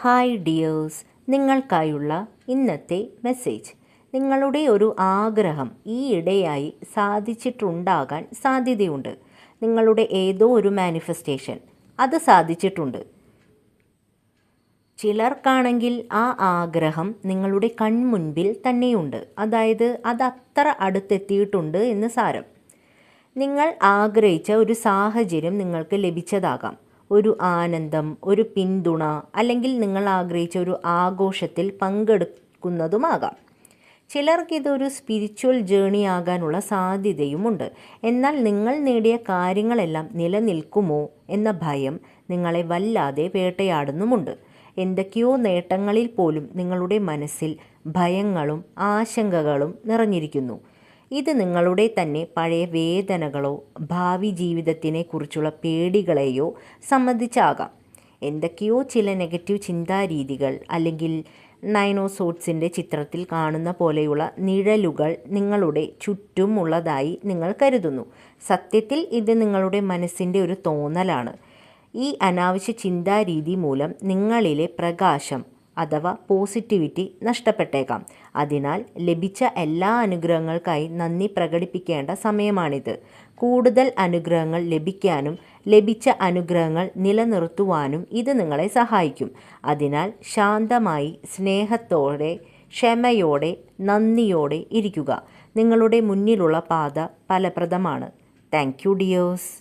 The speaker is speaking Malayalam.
ഹായ് ഡിയേഴ്സ് നിങ്ങൾക്കായുള്ള ഇന്നത്തെ മെസ്സേജ് നിങ്ങളുടെ ഒരു ആഗ്രഹം ഈയിടെയായി സാധിച്ചിട്ടുണ്ടാകാൻ സാധ്യതയുണ്ട്. നിങ്ങളുടെ ഏതോ ഒരു മാനിഫെസ്റ്റേഷൻ അത് സാധിച്ചിട്ടുണ്ട്. ചിലർക്കാണെങ്കിൽ ആ ആഗ്രഹം നിങ്ങളുടെ കൺമുൻപിൽ തന്നെയുണ്ട്. അതായത് അത് അത്ര അടുത്തെത്തിയിട്ടുണ്ട് എന്ന് സാരം. നിങ്ങൾ ആഗ്രഹിച്ച ഒരു സാഹചര്യം നിങ്ങൾക്ക് ലഭിച്ചതാകാം. ഒരു ആനന്ദം ഒരു പിന്തുണ അല്ലെങ്കിൽ നിങ്ങൾ ആഗ്രഹിച്ച ഒരു ആഘോഷത്തിൽ പങ്കെടുക്കുന്നതുമാകാം. ചിലർക്കിതൊരു സ്പിരിച്വൽ ജേണി ആകാനുള്ള സാധ്യതയുമുണ്ട്. എന്നാൽ നിങ്ങൾ നേടിയ കാര്യങ്ങളെല്ലാം നിലനിൽക്കുമോ എന്ന ഭയം നിങ്ങളെ വല്ലാതെ വേട്ടയാടുന്നുമുണ്ട്. എന്തൊക്കെയോ നേട്ടങ്ങളിൽ പോലും നിങ്ങളുടെ മനസ്സിൽ ഭയങ്ങളും ആശങ്കകളും നിറഞ്ഞിരിക്കുന്നു. ഇത് നിങ്ങളുടെ തന്നെ പഴയ വേദനകളോ ഭാവി ജീവിതത്തിനെ കുറിച്ചുള്ള പേടികളെയോ സംബന്ധിച്ചാകാം. എന്തൊക്കെയോ ചില നെഗറ്റീവ് ചിന്താരീതികൾ അല്ലെങ്കിൽ നൈനോസോട്സിന്റെ ചിത്രത്തിൽ കാണുന്ന പോലെയുള്ള നിഴലുകൾ നിങ്ങളുടെ ചുറ്റുമുള്ളതായി നിങ്ങൾ കരുതുന്നു. സത്യത്തിൽ ഇത് നിങ്ങളുടെ മനസ്സിന്റെ ഒരു തോന്നലാണ്. ഈ അനാവശ്യ ചിന്താരീതി മൂലം നിങ്ങളിലെ പ്രകാശം അഥവാ പോസിറ്റിവിറ്റി നഷ്ടപ്പെട്ടേക്കാം. അതിനാൽ ലഭിച്ച എല്ലാ അനുഗ്രഹങ്ങൾക്കായി നന്ദി പ്രകടിപ്പിക്കേണ്ട സമയമാണിത്. കൂടുതൽ അനുഗ്രഹങ്ങൾ ലഭിക്കാനും ലഭിച്ച അനുഗ്രഹങ്ങൾ നിലനിർത്തുവാനും ഇത് നിങ്ങളെ സഹായിക്കും. അതിനാൽ ശാന്തമായി സ്നേഹത്തോടെ ക്ഷമയോടെ നന്ദിയോടെ ഇരിക്കുക. നിങ്ങളുടെ മുന്നിലുള്ള പാത ഫലപ്രദമാണ്. Thank you dears.